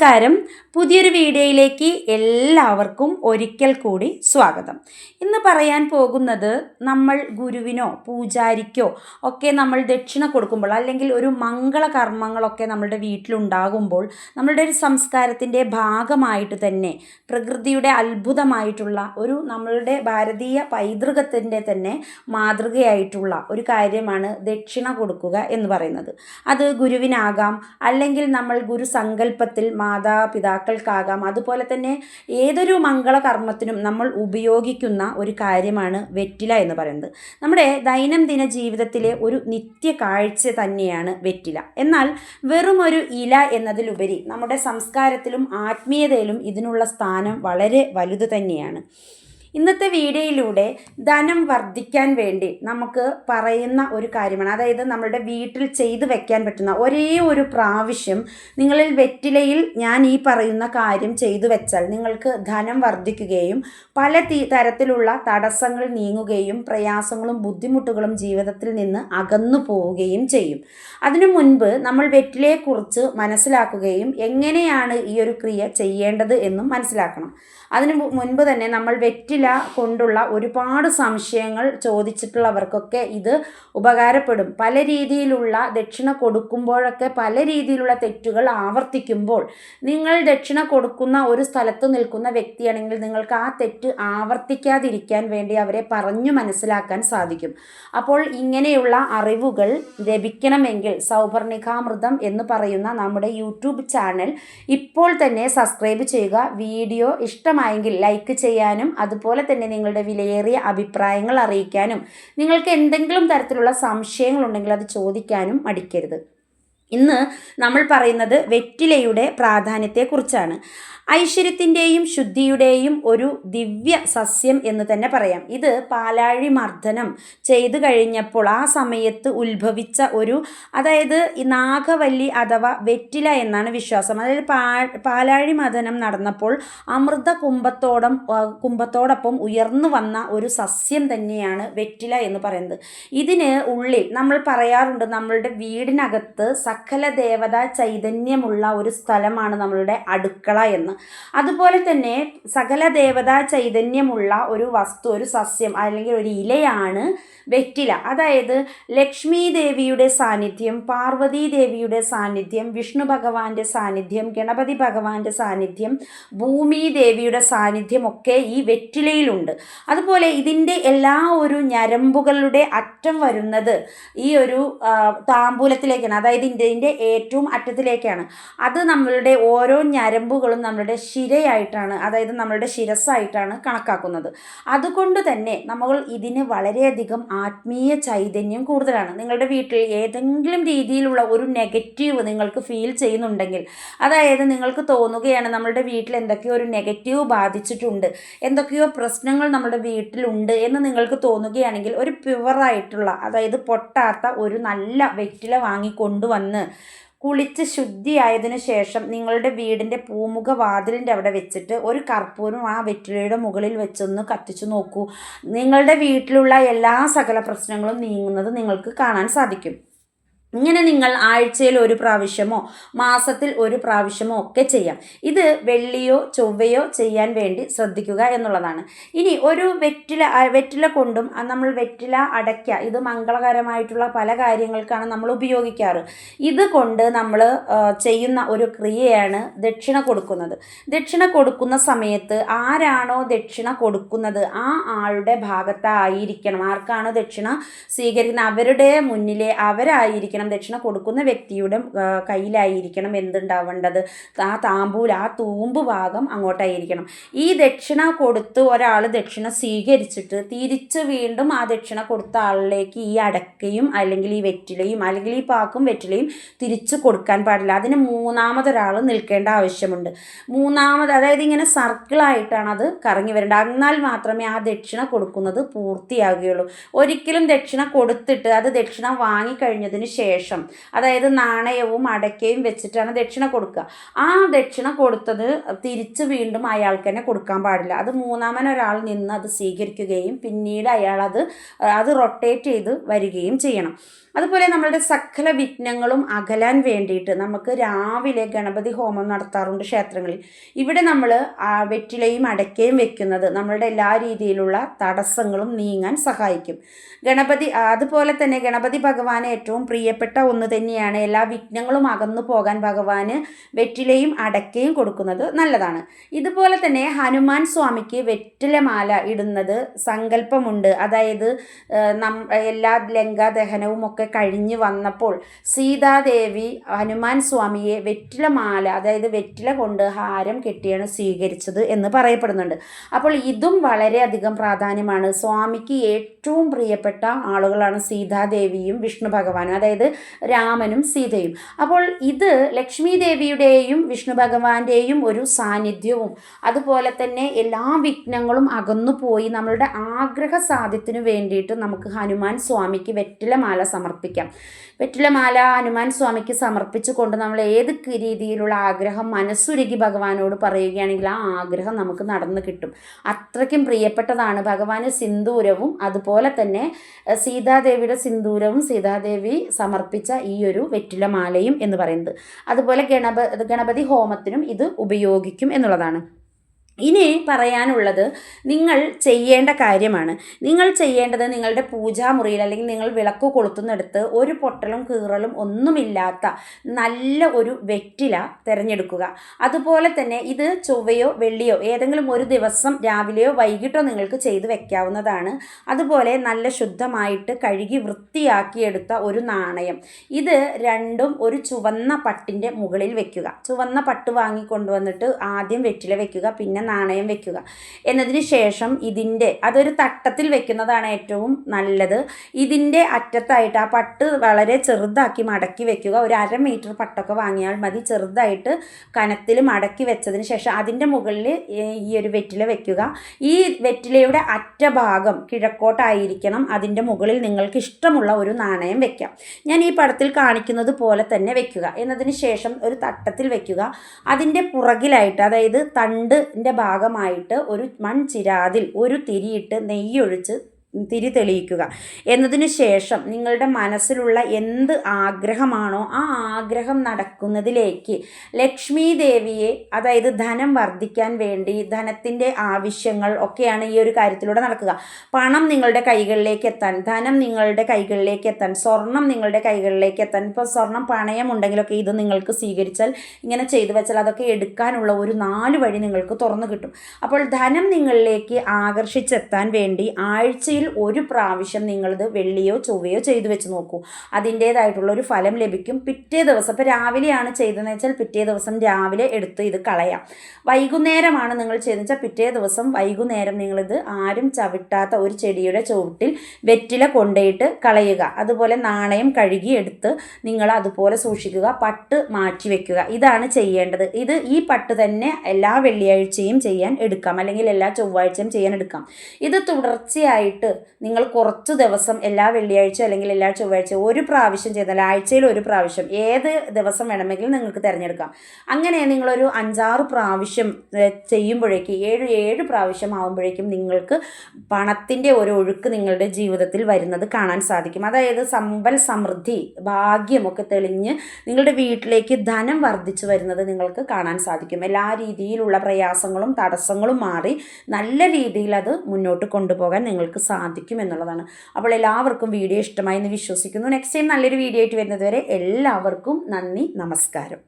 നമസ്കാരം. പുതിയൊരു വീഡിയോയിലേക്ക് എല്ലാവർക്കും ഒരിക്കൽ കൂടി സ്വാഗതം. ഇന്ന് പറയാൻ പോകുന്നത് നമ്മൾ ഗുരുവിനോ പൂജാരിക്കോ ഒക്കെ നമ്മൾ ദക്ഷിണ കൊടുക്കുമ്പോൾ അല്ലെങ്കിൽ ഒരു മംഗള കർമ്മങ്ങളൊക്കെ നമ്മളുടെ വീട്ടിലുണ്ടാകുമ്പോൾ നമ്മളുടെ ഒരു സംസ്കാരത്തിന്റെ ഭാഗമായിട്ട് തന്നെ പ്രകൃതിയുടെ അത്ഭുതമായിട്ടുള്ള ഒരു നമ്മളുടെ ഭാരതീയ പൈതൃകത്തിന്റെ തന്നെ മാതൃകയായിട്ടുള്ള ഒരു കാര്യമാണ് ദക്ഷിണ കൊടുക്കുക എന്ന് പറയുന്നത്. അത് ഗുരുവിനാകാം അല്ലെങ്കിൽ നമ്മൾ ഗുരു സങ്കല്പത്തിൽ മാതാപിതാക്കൾക്കാകാം. അതുപോലെ തന്നെ ഏതൊരു മംഗള കർമ്മത്തിനും നമ്മൾ ഉപയോഗിക്കുന്ന ഒരു കാര്യമാണ് വെറ്റില എന്ന് പറയുന്നത്. നമ്മുടെ ദൈനംദിന ജീവിതത്തിലെ ഒരു നിത്യ കാഴ്ച തന്നെയാണ് വെറ്റില. എന്നാൽ വെറും ഒരു ഇല എന്നതിലുപരി നമ്മുടെ സംസ്കാരത്തിലും ആത്മീയതയിലും ഇതിനുള്ള സ്ഥാനം വളരെ വലുത് തന്നെയാണ്. ഇന്നത്തെ വീഡിയോയിലൂടെ ധനം വർദ്ധിക്കാൻ വേണ്ടി നമുക്ക് പറയുന്ന ഒരു കാര്യമാണ്. അതായത് നമ്മളുടെ വീട്ടിൽ ചെയ്തു വെക്കാൻ പറ്റുന്ന ഒരേ ഒരു പ്രാവശ്യം നിങ്ങളിൽ വെറ്റിലയിൽ ഞാൻ ഈ പറയുന്ന കാര്യം ചെയ്തു വെച്ചാൽ നിങ്ങൾക്ക് ധനം വർദ്ധിക്കുകയും പല തരത്തിലുള്ള തടസ്സങ്ങൾ നീങ്ങുകയും പ്രയാസങ്ങളും ബുദ്ധിമുട്ടുകളും ജീവിതത്തിൽ നിന്ന് അകന്നു പോവുകയും ചെയ്യും. അതിനു മുൻപ് നമ്മൾ വെറ്റിലയെക്കുറിച്ച് മനസ്സിലാക്കുകയും എങ്ങനെയാണ് ഈ ഒരു ക്രിയ ചെയ്യേണ്ടത് എന്നും മനസ്സിലാക്കണം. അതിനു മുൻപ് തന്നെ നമ്മൾ വെറ്റില കൊണ്ടുള്ള ഒരുപാട് സംശയങ്ങൾ ചോദിച്ചിട്ടുള്ളവർക്കൊക്കെ ഇത് ഉപകാരപ്പെടും. പല രീതിയിലുള്ള ദക്ഷിണ കൊടുക്കുമ്പോഴൊക്കെ പല രീതിയിലുള്ള തെറ്റുകൾ ആവർത്തിക്കുമ്പോൾ നിങ്ങൾ ദക്ഷിണ കൊടുക്കുന്ന ഒരു സ്ഥലത്ത് നിൽക്കുന്ന വ്യക്തിയാണെങ്കിൽ നിങ്ങൾക്ക് ആ തെറ്റ് ആവർത്തിക്കാതിരിക്കാൻ വേണ്ടി അവരെ പറഞ്ഞു മനസ്സിലാക്കാൻ സാധിക്കും. അപ്പോൾ ഇങ്ങനെയുള്ള അറിവുകൾ ലഭിക്കണമെങ്കിൽ സൗപർണികാമൃതം എന്ന് പറയുന്ന നമ്മുടെ യൂട്യൂബ് ചാനൽ ഇപ്പോൾ തന്നെ സബ്സ്ക്രൈബ് ചെയ്യുക. വീഡിയോ ഇഷ്ടമായെങ്കിൽ ലൈക്ക് ചെയ്യാനും അതുപോലെ തന്നെ നിങ്ങളുടെ വിലയേറിയ അഭിപ്രായങ്ങൾ അറിയിക്കാനും നിങ്ങൾക്ക് എന്തെങ്കിലും തരത്തിലുള്ള സംശയങ്ങളുണ്ടെങ്കിൽ അത് ചോദിക്കാനും മടിക്കരുത്. ഇന്ന് നമ്മൾ പറയുന്നത് വെറ്റിലയുടെ പ്രാധാന്യത്തെക്കുറിച്ചാണ്. ഐശ്വര്യത്തിന്റെയും ശുദ്ധിയുടെയും ഒരു ദിവ്യ സസ്യം എന്ന് തന്നെ പറയാം. ഇത് പാലാഴി മർദ്ദനം ചെയ്തു കഴിഞ്ഞപ്പോൾ ആ സമയത്ത് ഉത്ഭവിച്ച ഒരു അതായത് ഈ നാഗവല്ലി അഥവാ വെറ്റില എന്നാണ് വിശ്വാസം. അതായത് പാ പാലാഴി മർദ്ദനം നടന്നപ്പോൾ അമൃത കുംഭത്തോടം കുംഭത്തോടൊപ്പം ഉയർന്നു വന്ന ഒരു സസ്യം തന്നെയാണ് വെറ്റില എന്ന് പറയുന്നത്. ഇതിന് ഉള്ളിൽ നമ്മൾ പറയാറുണ്ട് നമ്മളുടെ വീടിനകത്ത് സകല ദേവതാ ചൈതന്യമുള്ള ഒരു സ്ഥലമാണ് നമ്മളുടെ അടുക്കള എന്ന്. അതുപോലെ തന്നെ സകല ദേവതാ ചൈതന്യമുള്ള ഒരു വസ്തു ഒരു സസ്യം അല്ലെങ്കിൽ ഒരു ഇലയാണ് വെറ്റില. അതായത് ലക്ഷ്മി ദേവിയുടെ സാന്നിധ്യം പാർവതി ദേവിയുടെ സാന്നിധ്യം വിഷ്ണു ഭഗവാന്റെ സാന്നിധ്യം ഗണപതി ഭഗവാന്റെ സാന്നിധ്യം ഭൂമി ദേവിയുടെ സാന്നിധ്യം ഒക്കെ ഈ വെറ്റിലയിലുണ്ട്. അതുപോലെ ഇതിന്റെ എല്ലാ ഒരു ഞരമ്പുകളുടെ അറ്റം വരുന്നത് ഈ ഒരു താമ്പൂലത്തിലേക്കാണ്. അതായത് ഇതിന്റെ ഏറ്റവും അറ്റത്തിലേക്കാണ്. അത് നമ്മളുടെ ഓരോ ഞരമ്പുകളും നമ്മളുടെ ശിരയായിട്ടാണ് അതായത് നമ്മളുടെ ശിരസ്സായിട്ടാണ് കണക്കാക്കുന്നത്. അതുകൊണ്ട് തന്നെ നമ്മൾ ഇതിന് വളരെയധികം ആത്മീയ ചൈതന്യം കൂടുതലാണ്. നിങ്ങളുടെ വീട്ടിൽ ഏതെങ്കിലും രീതിയിലുള്ള ഒരു നെഗറ്റീവ് നിങ്ങൾക്ക് ഫീൽ ചെയ്യുന്നുണ്ടെങ്കിൽ അതായത് നിങ്ങൾക്ക് തോന്നുകയാണ് നമ്മളുടെ വീട്ടിൽ എന്തൊക്കെയോ ഒരു നെഗറ്റീവ് ബാധിച്ചിട്ടുണ്ട് എന്തൊക്കെയോ പ്രശ്നങ്ങൾ നമ്മുടെ വീട്ടിലുണ്ട് എന്ന് നിങ്ങൾക്ക് തോന്നുകയാണെങ്കിൽ ഒരു പ്യുവറായിട്ടുള്ള അതായത് പൊട്ടാത്ത ഒരു നല്ല വെറ്റില വാങ്ങി കുളിച്ച് ശുദ്ധിയായതിനു ശേഷം നിങ്ങളുടെ വീടിന്റെ പൂമുഖ വാതിലിന്റെ അവിടെ വെച്ചിട്ട് ഒരു കർപ്പൂരം ആ വെറ്റിലയുടെ മുകളിൽ വെച്ചൊന്ന് കത്തിച്ചു നോക്കൂ. നിങ്ങളുടെ വീട്ടിലുള്ള എല്ലാ സകല പ്രശ്നങ്ങളും നീങ്ങുന്നത് നിങ്ങൾക്ക് കാണാൻ സാധിക്കും. ഇങ്ങനെ നിങ്ങൾ ആഴ്ചയിൽ ഒരു പ്രാവശ്യമോ മാസത്തിൽ ഒരു പ്രാവശ്യമോ ഒക്കെ ചെയ്യാം. ഇത് വെള്ളിയോ ചൊവ്വയോ ചെയ്യാൻ വേണ്ടി ശ്രദ്ധിക്കുക എന്നുള്ളതാണ്. ഇനി ഒരു വെറ്റില വെറ്റില കൊണ്ടും നമ്മൾ വെറ്റില അടയ്ക്ക ഇത് മംഗളകരമായിട്ടുള്ള പല കാര്യങ്ങൾക്കാണ് നമ്മൾ ഉപയോഗിക്കാറ്. ഇത് കൊണ്ട് നമ്മൾ ചെയ്യുന്ന ഒരു ക്രിയയാണ് ദക്ഷിണ കൊടുക്കുന്നത്. ദക്ഷിണ കൊടുക്കുന്ന സമയത്ത് ആരാണോ ദക്ഷിണ കൊടുക്കുന്നത് ആ ആളുടെ ഭാഗത്തായിരിക്കണം. ആർക്കാണോ ദക്ഷിണ സ്വീകരിക്കുന്നത്? അവരുടെ മുന്നിലെ അവരായിരിക്കണം. ദക്ഷിണ കൊടുക്കുന്ന വ്യക്തിയുടെ കയ്യിലായിരിക്കണം എന്തുണ്ടാവേണ്ടത്. ആ താമ്പൂൽ ആ തൂമ്പ് ഭാഗം അങ്ങോട്ടായിരിക്കണം. ഈ ദക്ഷിണ കൊടുത്ത് ഒരാൾ ദക്ഷിണ സ്വീകരിച്ചിട്ട് തിരിച്ച് വീണ്ടും ആ ദക്ഷിണ കൊടുത്ത ആളിലേക്ക് ഈ അടക്കയും അല്ലെങ്കിൽ ഈ വെറ്റിലയും അല്ലെങ്കിൽ ഈ പാക്കും വെറ്റിലയും തിരിച്ച് കൊടുക്കാൻ പാടില്ല. അതിന് മൂന്നാമതൊരാൾ നിൽക്കേണ്ട ആവശ്യമുണ്ട്. മൂന്നാമത് അതായത് ഇങ്ങനെ സർക്കിളായിട്ടാണ് അത് കറങ്ങി വരേണ്ടത്. എന്നാൽ മാത്രമേ ആ ദക്ഷിണ കൊടുക്കുന്നത് പൂർത്തിയാകുകയുള്ളൂ. ഒരിക്കലും ദക്ഷിണ കൊടുത്തിട്ട് അത് ദക്ഷിണ വാങ്ങിക്കഴിഞ്ഞതിന് ശേഷം ശേഷം. അതായത് നാണയവും അടയ്ക്കയും വെച്ചിട്ടാണ് ദക്ഷിണ കൊടുക്കുക. ആ ദക്ഷിണ കൊടുത്തത് തിരിച്ച് വീണ്ടും അയാൾക്ക് തന്നെ കൊടുക്കാൻ പാടില്ല. അത് മൂന്നാമൻ ഒരാൾ നിന്ന് അത് സ്വീകരിക്കുകയും പിന്നീട് അയാൾ അത് അത് റൊട്ടേറ്റ് ചെയ്ത് വരികയും ചെയ്യണം. അതുപോലെ നമ്മളുടെ സകല വിഘ്നങ്ങളും അകലാൻ വേണ്ടിയിട്ട് നമുക്ക് രാവിലെ ഗണപതി ഹോമം നടത്താറുണ്ട് ക്ഷേത്രങ്ങളിൽ. ഇവിടെ നമ്മൾ വെറ്റിലയും അടയ്ക്കയും വെക്കുന്നത് നമ്മളുടെ എല്ലാ രീതിയിലുള്ള തടസ്സങ്ങളും നീങ്ങാൻ സഹായിക്കും. ഗണപതി അതുപോലെ തന്നെ ഗണപതി ഭഗവാന് ഏറ്റവും പ്രിയപ്പെട്ട ഒന്ന് തന്നെയാണ്. എല്ലാ വിഘ്നങ്ങളും അകന്നു പോകാൻ ഭഗവാന് വെറ്റിലയും അടക്കയും കൊടുക്കുന്നത് നല്ലതാണ്. ഇതുപോലെ തന്നെ ഹനുമാൻ സ്വാമിക്ക് വെറ്റിലമാല ഇടുന്നത് സങ്കല്പമുണ്ട്. അതായത് നം എല്ലാ ലങ്കാദഹനവും ഒക്കെ കഴിഞ്ഞ് വന്നപ്പോൾ സീതാദേവി ഹനുമാൻ സ്വാമിയെ വെറ്റിലമാല അതായത് വെറ്റില കൊണ്ട് ഹാരം കെട്ടിയാണ് സ്വീകരിച്ചത് എന്ന് പറയപ്പെടുന്നുണ്ട്. അപ്പോൾ ഇതും വളരെയധികം പ്രാധാന്യമാണ്. സ്വാമിക്ക് ഏറ്റവും പ്രിയപ്പെട്ട ആളുകളാണ് സീതാദേവിയും വിഷ്ണു ഭഗവാനും. അതായത് രാമനും സീതയും. അപ്പോൾ ഇത് ലക്ഷ്മി ദേവിയുടെയും വിഷ്ണു ഭഗവാന്റെയും ഒരു സാന്നിധ്യവും. അതുപോലെ തന്നെ എല്ലാ വിഘ്നങ്ങളും അകന്നു പോയി നമ്മളുടെ ആഗ്രഹ സാധ്യത്തിനു വേണ്ടിയിട്ട് നമുക്ക് ഹനുമാൻ സ്വാമിക്ക് വെറ്റിലമാല സമർപ്പിക്കാം. വെറ്റിലമാല ഹനുമാൻ സ്വാമിക്ക് സമർപ്പിച്ചുകൊണ്ട് നമ്മൾ ഏത് രീതിയിലുള്ള ആഗ്രഹം മനസ്സുരുകി ഭഗവാനോട് പറയുകയാണെങ്കിൽ ആ ആഗ്രഹം നമുക്ക് നടന്നു കിട്ടും. അത്രയ്ക്കും പ്രിയപ്പെട്ടതാണ് ഭഗവാന് സിന്ദൂരവും അതുപോലെ തന്നെ സീതാദേവിയുടെ സിന്ദൂരവും സീതാദേവി സമർപ്പിച്ച ഈ ഒരു വെറ്റിലമാലയും എന്ന് പറയുന്നത്. അതുപോലെ ഗണപ ഗണപതി ഹോമത്തിനും ഇത് ഉപയോഗിക്കും എന്നുള്ളതാണ്. ഇനി പറയാനുള്ളത് നിങ്ങൾ ചെയ്യേണ്ട കാര്യമാണ്. നിങ്ങൾ ചെയ്യേണ്ടത് നിങ്ങളുടെ പൂജാമുറിയിൽ അല്ലെങ്കിൽ നിങ്ങൾ വിളക്ക് കൊളുത്തുന്നിടത്ത് ഒരു പൊട്ടലും കീറലും ഒന്നുമില്ലാത്ത നല്ല ഒരു വെറ്റില തിരഞ്ഞെടുക്കുക. അതുപോലെ തന്നെ ഇത് ചൊവ്വയോ വെള്ളിയോ ഏതെങ്കിലും ഒരു ദിവസം രാവിലെയോ വൈകിട്ടോ നിങ്ങൾക്ക് ചെയ്തു വെക്കാവുന്നതാണ്. അതുപോലെ നല്ല ശുദ്ധമായിട്ട് കഴുകി വൃത്തിയാക്കിയെടുത്ത ഒരു നാണയം. ഇത് രണ്ടും ഒരു ചുവന്ന പട്ടിന്റെ മുകളിൽ വെക്കുക. ചുവന്ന പട്ട് വാങ്ങിക്കൊണ്ടുവന്നിട്ട് ആദ്യം വെറ്റില വെക്കുക. പിന്നെ നാണയം വെക്കുക. എന്നതിന് ശേഷം ഇതിന്റെ അതൊരു തട്ടത്തിൽ വെക്കുന്നതാണ് ഏറ്റവും നല്ലത്. ഇതിന്റെ അറ്റത്തായിട്ട് ആ പട്ട് വളരെ ചെറുതാക്കി മടക്കി വെക്കുക. ഒരു അര മീറ്റർ പട്ടൊക്കെ വാങ്ങിയാൽ മതി. ചെറുതായിട്ട് കനത്തിൽ മടക്കി വെച്ചതിന് ശേഷം അതിന്റെ മുകളിൽ ഈ ഒരു വെറ്റില വെക്കുക. ഈ വെറ്റിലയുടെ അറ്റഭാഗം കിഴക്കോട്ടായിരിക്കണം. അതിന്റെ മുകളിൽ നിങ്ങൾക്ക് ഇഷ്ടമുള്ള ഒരു നാണയം വെക്കാം. ഞാൻ ഈ പടത്തിൽ കാണിക്കുന്നത് പോലെ തന്നെ വെക്കുക. എന്നതിന് ശേഷം ഒരു തട്ടത്തിൽ വെക്കുക. അതിന്റെ പുറകിലായിട്ട് അതായത് തണ്ടിന്റെ ഭാഗമായിട്ട് ഒരു മൺചിരാതിൽ ഒരു തിരിയിട്ട് നെയ്യൊഴിച്ച് തിരി തെളിയിക്കുക എന്നതിന് ശേഷം നിങ്ങളുടെ മനസ്സിലുള്ള എന്ത് ആഗ്രഹമാണോ ആ ആഗ്രഹം നടക്കുന്നതിലേക്ക് ലക്ഷ്മി ദേവിയെ അതായത് ധനം വർദ്ധിക്കാൻ വേണ്ടി ധനത്തിന്റെ ആവശ്യങ്ങൾ ഒക്കെയാണ് ഈ ഒരു കാര്യത്തിലൂടെ നടക്കുക. പണം നിങ്ങളുടെ കൈകളിലേക്ക് എത്താൻ ധനം നിങ്ങളുടെ കൈകളിലേക്ക് എത്താൻ സ്വർണം നിങ്ങളുടെ കൈകളിലേക്ക് എത്താൻ ഇപ്പോൾ സ്വർണം പണയം ഉണ്ടെങ്കിലൊക്കെ ഇത് നിങ്ങൾക്ക് സ്വീകരിച്ചാൽ ഇങ്ങനെ ചെയ്തു വെച്ചാൽ അതൊക്കെ എടുക്കാനുള്ള ഒരു നാല് വഴി നിങ്ങൾക്ക് തുറന്നു കിട്ടും. അപ്പോൾ ധനം നിങ്ങളിലേക്ക് ആകർഷിച്ചെത്താൻ വേണ്ടി ആഴ്ചയിൽ ആഴ്ചയിൽ ഒരു പ്രാവശ്യം നിങ്ങളിത് വെള്ളിയോ ചൊവ്വയോ ചെയ്തു വെച്ച് നോക്കൂ. അതിന്റേതായിട്ടുള്ള ഒരു ഫലം ലഭിക്കും. പിറ്റേ ദിവസം ഇപ്പോൾ രാവിലെയാണ് ചെയ്തതെന്ന് വെച്ചാൽ പിറ്റേ ദിവസം രാവിലെ എടുത്ത് ഇത് കളയാം. വൈകുന്നേരമാണ് നിങ്ങൾ ചെയ്തെന്ന് വെച്ചാൽ പിറ്റേ ദിവസം വൈകുന്നേരം നിങ്ങളിത് ആരും ചവിട്ടാത്ത ഒരു ചെടിയുടെ ചുവട്ടിൽ വെറ്റില കൊണ്ടുപോയിട്ട് കളയുക. അതുപോലെ നാണയം കഴുകി എടുത്ത് നിങ്ങൾ അതുപോലെ സൂക്ഷിക്കുക. പട്ട് മാറ്റി വെക്കുക. ഇതാണ് ചെയ്യേണ്ടത്. ഇത് ഈ പട്ട് തന്നെ എല്ലാ വെള്ളിയാഴ്ചയും ചെയ്യാൻ എടുക്കാം. അല്ലെങ്കിൽ എല്ലാ ചൊവ്വാഴ്ചയും ചെയ്യാൻ എടുക്കാം. ഇത് തുടർച്ചയായിട്ട് നിങ്ങൾ കുറച്ച് ദിവസം എല്ലാ വെള്ളിയാഴ്ച അല്ലെങ്കിൽ എല്ലാ ചൊവ്വാഴ്ച ഒരു പ്രാവശ്യം ചെയ്താൽ ആഴ്ചയിൽ ഒരു പ്രാവശ്യം ഏത് ദിവസം വേണമെങ്കിലും നിങ്ങൾക്ക് തിരഞ്ഞെടുക്കാം. അങ്ങനെ നിങ്ങളൊരു അഞ്ചാറ് പ്രാവശ്യം ചെയ്യുമ്പോഴേക്കും ഏഴ് ഏഴ് പ്രാവശ്യം ആകുമ്പോഴേക്കും നിങ്ങൾക്ക് പണത്തിന്റെ ഒരു ഒഴുക്ക് നിങ്ങളുടെ ജീവിതത്തിൽ വരുന്നത് കാണാൻ സാധിക്കും. അതായത് സമ്പൽ സമൃദ്ധി ഭാഗ്യമൊക്കെ തെളിഞ്ഞ് നിങ്ങളുടെ വീട്ടിലേക്ക് ധനം വർദ്ധിച്ചു വരുന്നത് നിങ്ങൾക്ക് കാണാൻ സാധിക്കും. എല്ലാ രീതിയിലുള്ള പ്രയാസങ്ങളും തടസ്സങ്ങളും മാറി നല്ല രീതിയിൽ അത് മുന്നോട്ട് കൊണ്ടുപോകാൻ നിങ്ങൾക്ക് സാധിക്കും സാധിക്കും എന്നുള്ളതാണ്. അപ്പോൾ എല്ലാവർക്കും വീഡിയോ ഇഷ്ടമായി എന്ന് വിശ്വസിക്കുന്നു. നെക്സ്റ്റ് ടൈം നല്ലൊരു വീഡിയോ ആയിട്ട് വരുന്നത് വരെ എല്ലാവർക്കും നന്ദി നമസ്കാരം.